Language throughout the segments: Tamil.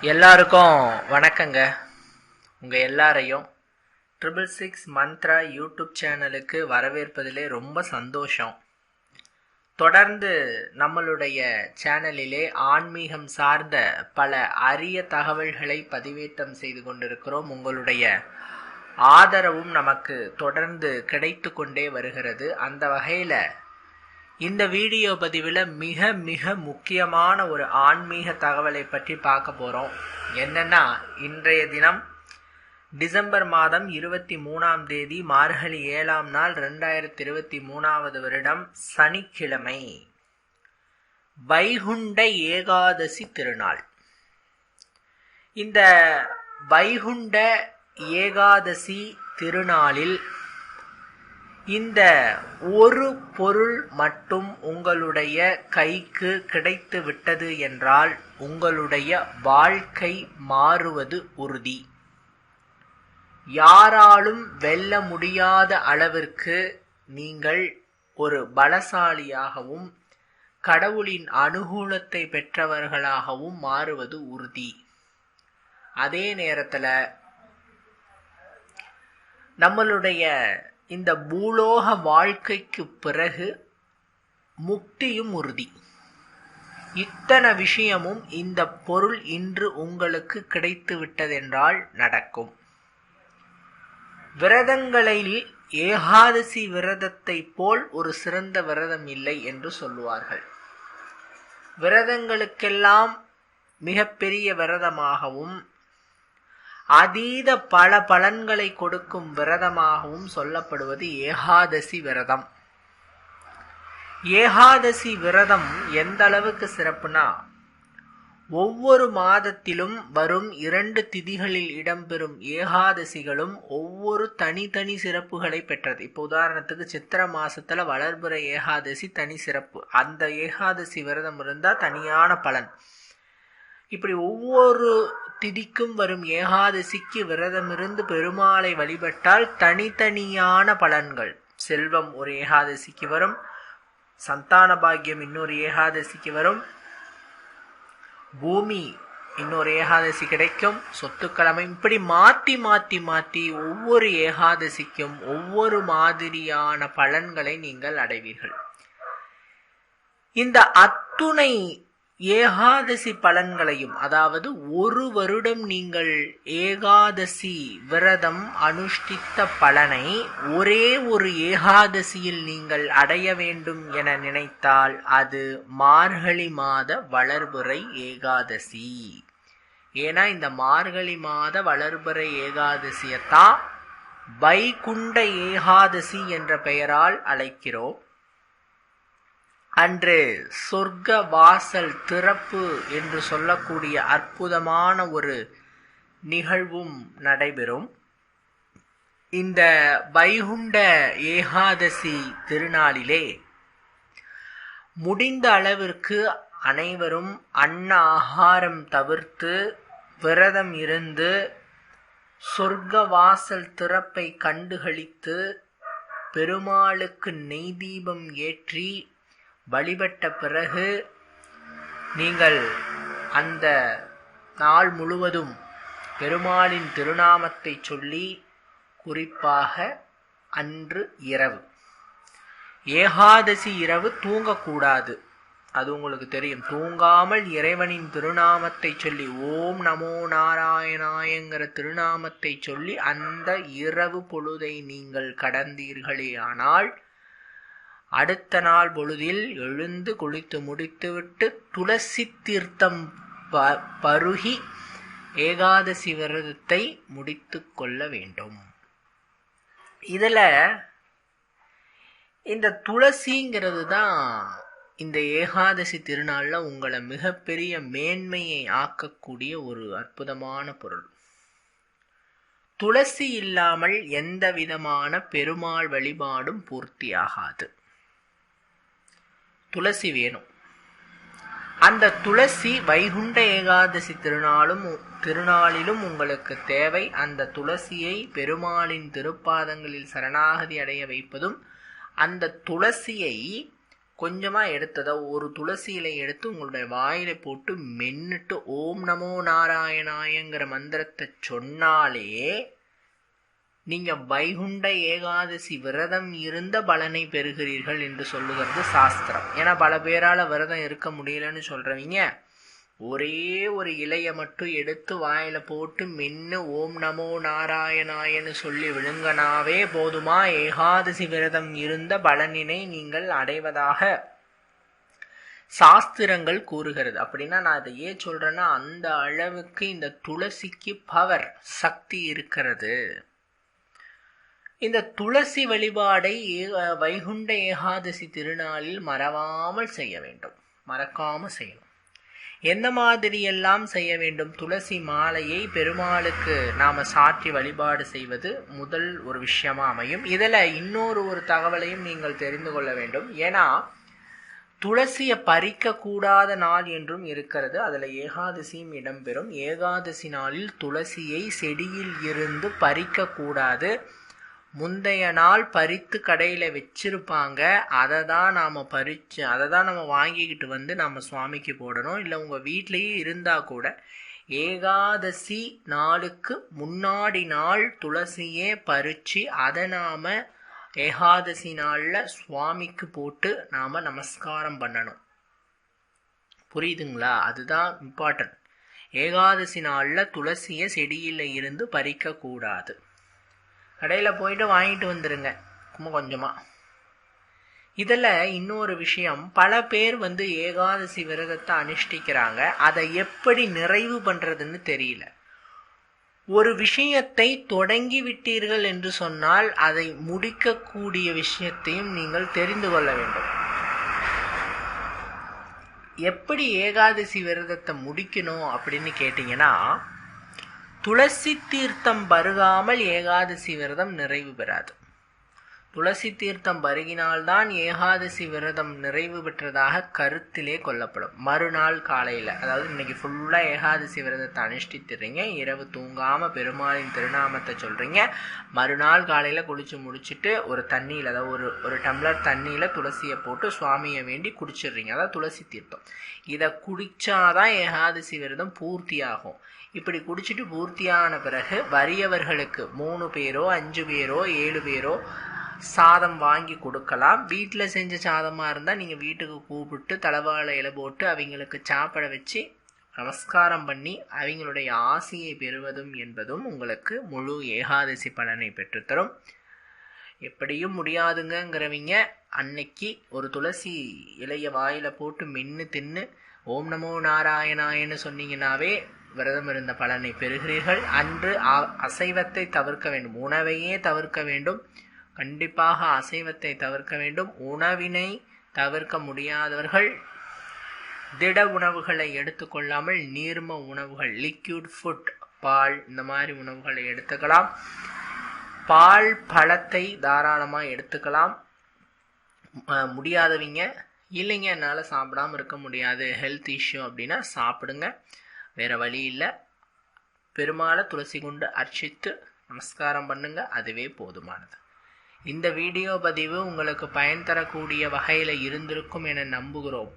எல்லாருக்கும் வணக்கங்க. உங்கள் எல்லாரையும் ட்ரிபிள் சிக்ஸ் மந்த்ரா யூடியூப் சேனலுக்கு வரவேற்பதிலே ரொம்ப சந்தோஷம். தொடர்ந்து நம்மளுடைய சேனலிலே ஆன்மீகம் சார்ந்த பல அரிய தகவல்களை பதிவேற்றம் செய்து கொண்டிருக்கிறோம். உங்களுடைய ஆதரவும் நமக்கு தொடர்ந்து கிடைத்து கொண்டே வருகிறது. அந்த வகையில் இந்த வீடியோ பதிவில் மிக மிக முக்கியமான ஒரு ஆன்மீக தகவலை பற்றி பார்க்க போகிறோம் என்னன்னா இன்றைய தினம் டிசம்பர் மாதம் இருபத்தி மூணாம் தேதி மார்கழி ஏழாம் நாள் ரெண்டாயிரத்தி இருபத்தி மூணாவது வருடம் சனிக்கிழமை. வைகுண்ட ஏகாதசி திருநாள். இந்த வைகுண்ட ஏகாதசி திருநாளில் இந்த ஒரு பொருள் மட்டும் உங்களுடைய கைக்கு கிடைத்து விட்டது என்றால் உங்களுடைய வாழ்க்கை மாறுவது உறுதி. யாராலும் வெல்ல முடியாத அளவிற்கு நீங்கள் ஒரு பலசாலியாகவும் கடவுளின் அனுகூலத்தை பெற்றவர்களாகவும் மாறுவது உறுதி. அதே நேரத்தில் நம்மளுடைய இந்த பூலோக வாழ்க்கைக்கு பிறகு முக்தியும் உறுதி. இத்தனை விஷயமும் இந்த பொருள் இன்று உங்களுக்கு கிடைத்து விட்டதென்றால் நடக்கும். விரதங்களில் ஏகாதசி விரதத்தை போல் ஒரு சிறந்த விரதம் இல்லை என்று சொல்லுவார்கள். விரதங்களுக்கெல்லாம் மிகப்பெரிய விரதமாகவும் அதீத பல பலன்களை கொடுக்கும் விரதமாகவும் சொல்லப்படுவது ஏகாதசி விரதம். ஏகாதசி விரதம் எந்த அளவுக்கு சிறப்புனா ஒவ்வொரு மாதத்திலும் வரும் இரண்டு திதிகளில் இடம்பெறும் ஏகாதசிகளும் ஒவ்வொரு தனித்தனி சிறப்புகளை பெற்றது. இப்போ உதாரணத்துக்கு சித்திர மாசத்துல வளர்புற ஏகாதசி தனி சிறப்பு. அந்த ஏகாதசி விரதம் இருந்தா தனியான பலன். இப்படி ஒவ்வொரு திதிக்கும் வரும் ஏகாதசிக்கு விரதமிருந்து பெருமாளை வழிபட்டால் தனித்தனியான பலன்கள். செல்வம் ஒரு ஏகாதசிக்கு வரும். சந்தான பாக்கியம் இன்னொரு ஏகாதசிக்கு வரும். பூமி இன்னொரு ஏகாதசி கிடைக்கும். சொத்துக்கிழமை இப்படி மாற்றி மாற்றி மாற்றி ஒவ்வொரு ஏகாதசிக்கும் ஒவ்வொரு மாதிரியான பலன்களை நீங்கள் அடைவீர்கள். இந்த அத்துணை ஏகாதசி பலன்களையும் அதாவது ஒரு வருடம் நீங்கள் ஏகாதசி விரதம் அனுஷ்டித்த பலனை ஒரே ஒரு ஏகாதசியில் நீங்கள் அடைய வேண்டும் என நினைத்தால் அது மார்கழி மாத வளர்புரை ஏகாதசி. ஏன்னா இந்த மார்கழி மாத வளர்புறை ஏகாதசியத்தான் வைகுண்ட ஏகாதசி என்ற பெயரால் அழைக்கிறோம். அன்று சொர்க்க வாசல் திறப்பு என்று சொல்லக்கூடிய அற்புதமான ஒரு நிகழ்வும் நடைபெறும். இந்த வைகுண்ட ஏகாதசி திருநாளிலே முடிந்த அளவிற்கு அனைவரும் அன்ன ஆகாரம் தவிர்த்து விரதம் இருந்து சொர்க்க வாசல் திறப்பை கண்டுகளித்து பெருமாளுக்கு நெய் தீபம் ஏற்றி வழிபட்ட பிறகு நீங்கள் அந்த நாள் முழுவதும் பெருமாளின் திருநாமத்தை சொல்லி குறிப்பாக அன்று இரவு. ஏகாதசி இரவு தூங்கக்கூடாது. அது உங்களுக்கு தெரியும். தூங்காமல் இறைவனின் திருநாமத்தை சொல்லி ஓம் நமோ நாராயணாயங்கிற திருநாமத்தை சொல்லி அந்த இரவு பொழுதை நீங்கள் கடந்தீர்களே ஆனால் அடுத்த நாள் பொழுதில் எழுந்து குளித்து முடித்துவிட்டு துளசி தீர்த்தம் ப பருகி ஏகாதசி விரதத்தை முடித்து கொள்ள வேண்டும். இதில் இந்த துளசிங்கிறது தான் இந்த ஏகாதசி திருநாளில் உங்களை மிகப்பெரிய மேன்மையை ஆக்கக்கூடிய ஒரு அற்புதமான பொருள். துளசி இல்லாமல் எந்த விதமான பெருமாள் வழிபாடும் பூர்த்தியாகாது. துளசி வேணும். அந்த துளசி வைகுண்ட ஏகாதசி திருநாளும் திருநாளிலும் உங்களுக்கு தேவை. அந்த துளசியை பெருமாளின் திருப்பாதங்களில் சரணாகதி அடைய வைப்பதும் அந்த துளசியை கொஞ்சமாக எடுத்ததை ஒரு துளசி இலை எடுத்து உங்களுடைய வாயில போட்டு மென்னுட்டு ஓம் நமோ நாராயணாயங்கிற மந்திரத்தை சொன்னாலே நீங்க வைகுண்ட ஏகாதசி விரதம் இருந்த பலனை பெறுகிறீர்கள் என்று சொல்லுகிறது சாஸ்திரம். ஏன்னா பல பேரால விரதம் இருக்க முடியலன்னு சொல்றவங்க. ஒரே ஒரு இலையை மட்டும் எடுத்து வாயில போட்டு மென்னு ஓம் நமோ நாராயணாயன்னு சொல்லி விழுங்கனாவே போதுமா? ஏகாதசி விரதம் இருந்த பலனினை நீங்கள் அடைவதாக சாஸ்திரங்கள் கூறுகிறது. அப்படின்னா நான் அதை ஏன் சொல்றேன்னா அந்த அளவுக்கு இந்த துளசிக்கு பவர் சக்தி இருக்கிறது. இந்த துளசி வழிபாடை ஏ- வைகுண்ட ஏகாதசி திருநாளில் மறவாமல் செய்ய வேண்டும். மறக்காமல் செய்யணும். எந்த மாதிரியெல்லாம் செய்ய வேண்டும்? துளசி மாலையை பெருமாளுக்கு நாம் சாற்றி வழிபாடு செய்வது முதல் ஒரு விஷயமா அமையும். இதில் இன்னொரு ஒரு தகவலையும் நீங்கள் தெரிந்து கொள்ள வேண்டும். ஏன்னா துளசியை பறிக்கக்கூடாத நாள் என்றும் இருக்கிறது. அதில் ஏகாதசியும் இடம்பெறும். ஏகாதசி நாளில் துளசியை செடியில் இருந்து பறிக்கக்கூடாது. முந்தைய நாள் பறித்து கடையில் வச்சிருப்பாங்க. அதை தான் நாம் பறித்து அதை தான் நம்ம வாங்கிக்கிட்டு வந்து நம்ம சுவாமிக்கு போடணும். இல்லை உங்கள் வீட்லேயே இருந்தால் கூட ஏகாதசி நாளுக்கு முன்னாடி நாள் துளசியே பறித்து அதை நாம் ஏகாதசி நாளில் சுவாமிக்கு போட்டு நாம் நமஸ்காரம் பண்ணணும். புரியுதுங்களா? அதுதான் இம்பார்ட்டன்ட் ஏகாதசி நாளில் துளசியை செடியில் இருந்து பறிக்கக்கூடாது. கடையில் போயிட்டு வாங்கிட்டு வந்துடுங்க சும்மா கொஞ்சமாக இதில் இன்னொரு விஷயம் பல பேர் வந்து ஏகாதசி விரதத்தை அனுஷ்டிக்கிறாங்க. அதை எப்படி நிறைவு பண்ணுறதுன்னு தெரியல. ஒரு விஷயத்தை தொடங்கி விட்டீர்கள் என்று சொன்னால் அதை முடிக்கக்கூடிய விஷயத்தையும் நீங்கள் தெரிந்து கொள்ள வேண்டும். எப்படி ஏகாதசி விரதத்தை முடிக்கணும் அப்படின்னு கேட்டிங்கன்னா துளசி தீர்த்தம் பருகாமல் ஏகாதசி விரதம் நிறைவு பெறாது. துளசி தீர்த்தம் பருகினால்தான் ஏகாதசி விரதம் நிறைவு பெற்றதாக கருத்திலே கொல்லப்படும் மறுநாள் காலையில் அதாவது இன்னைக்கு ஃபுல்லாக ஏகாதசி விரதத்தை அனுஷ்டித்துறீங்க இரவு தூங்காமல் பெருமாளின் திருநாமத்தை சொல்கிறீங்க மறுநாள் காலையில் குளிச்சு முடிச்சுட்டு ஒரு தண்ணியில் அதாவது ஒரு ஒரு டம்ளர் தண்ணியில் துளசியை போட்டு சுவாமியை வேண்டி குடிச்சிடுறீங்க. அதாவது துளசி தீர்த்தம். இதை குடித்தாதான் ஏகாதசி விரதம் பூர்த்தியாகும். இப்படி குடிச்சிட்டு பூர்த்தியான பிறகு வறியவர்களுக்கு மூணு பேரோ அஞ்சு பேரோ ஏழு பேரோ சாதம் வாங்கி கொடுக்கலாம். வீட்டில் செஞ்ச சாதமாக இருந்தால் நீங்கள் வீட்டுக்கு கூப்பிட்டு தலைவாழை இலை போட்டு அவங்களுக்கு சாப்பிட வச்சு நமஸ்காரம் பண்ணி அவங்களுடைய ஆசையை பெறுவதும் என்பதும் உங்களுக்கு முழு ஏகாதசி பலனை பெற்றுத்தரும். எப்படியும் முடியாதுங்கங்கிறவங்க அன்னைக்கு ஒரு துளசி இலைய வாயில போட்டு மென்று தின்னு ஓம் நமோ நாராயணாயன்னு சொன்னீங்கன்னாவே விரதம் இருந்த பலனை பெறுகிறீர்கள். அன்று அ- அசைவத்தை தவிர்க்க வேண்டும். உணவையே தவிர்க்க வேண்டும். கண்டிப்பாக அசைவத்தை தவிர்க்க வேண்டும். உணவினை தவிர்க்க முடியாதவர்கள் திட உணவுகளை எடுத்துக்கொள்ளாமல் நீர்ம உணவுகள் லிக்யூட் ஃபுட் பால் இந்த மாதிரி உணவுகளை எடுத்துக்கலாம். பால் பழத்தை தாராளமாக எடுத்துக்கலாம். முடியாதவங்க இல்லைங்க என்னால் சாப்பிடாம இருக்க முடியாது. ஹெல்த் இஷ்யூ அப்படின்னா சாப்பிடுங்க. வேறு வழி இல்லை. பெருமாளை துளசி கொண்டு அர்ச்சித்து நமஸ்காரம் பண்ணுங்க. அதுவே போதுமானது. இந்த வீடியோ பதிவு உங்களுக்கு பயன் தரக்கூடிய வகையில் இருந்திருக்கும் என நம்புகிறோம்.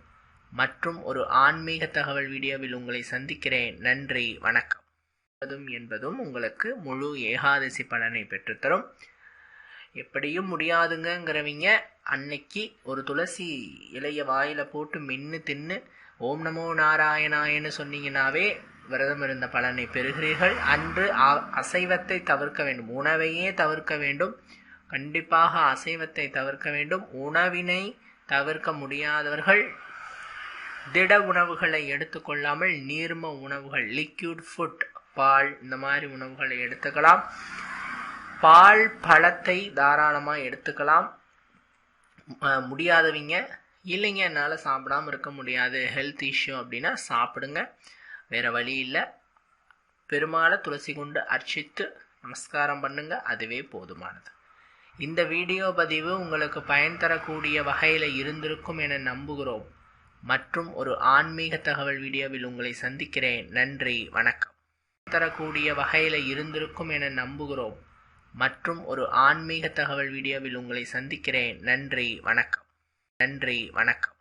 மற்றும் ஒரு ஆன்மீக தகவல் வீடியோவில் உங்களை சந்திக்கிறேன். நன்றி வணக்கம். என்பதும் என்பதும் உங்களுக்கு முழு ஏகாதசி பலனை பெற்றுத்தரும். எப்படியும் முடியாதுங்கிறவங்க அன்னைக்கு ஒரு துளசி இலைய வாயில போட்டு மென்று தின்னு ஓம் நமோ நாராயணாயன்னு சொன்னீங்கன்னாவே விரதம் இருந்த பலனை பெறுகிறீர்கள். அன்று அ- அசைவத்தை தவிர்க்க வேண்டும். உணவையே தவிர்க்க வேண்டும். கண்டிப்பாக அசைவத்தை தவிர்க்க வேண்டும். உணவினை தவிர்க்க முடியாதவர்கள் திட உணவுகளை எடுத்துக்கொள்ளாமல் நீர்ம உணவுகள் லிக்யூட் ஃபுட் பால் இந்த மாதிரி உணவுகளை எடுத்துக்கலாம். பால் பழத்தை தாராளமாக எடுத்துக்கலாம். முடியாதவங்க இல்லைங்க என்னால் சாப்பிடாம இருக்க முடியாது. ஹெல்த் இஷ்யூ அப்படின்னா சாப்பிடுங்க. வேறு வழி இல்லை. பெருமாளை துளசி கொண்டு அர்ச்சித்து நமஸ்காரம் பண்ணுங்க. அதுவே போதுமானது. இந்த வீடியோ பதிவு உங்களுக்கு பயன் தரக்கூடிய வகையில் இருந்திருக்கும் என நம்புகிறோம். மற்றும் ஒரு ஆன்மீக தகவல் வீடியோவில் உங்களை சந்திக்கிறேன். நன்றி வணக்கம். தரக்கூடிய வகையில் இருந்திருக்கும் என நம்புகிறோம். மற்றும் ஒரு ஆன்மீக தகவல் வீடியோவில் உங்களை சந்திக்கிறேன். நன்றி வணக்கம். நன்றி வணக்கம்.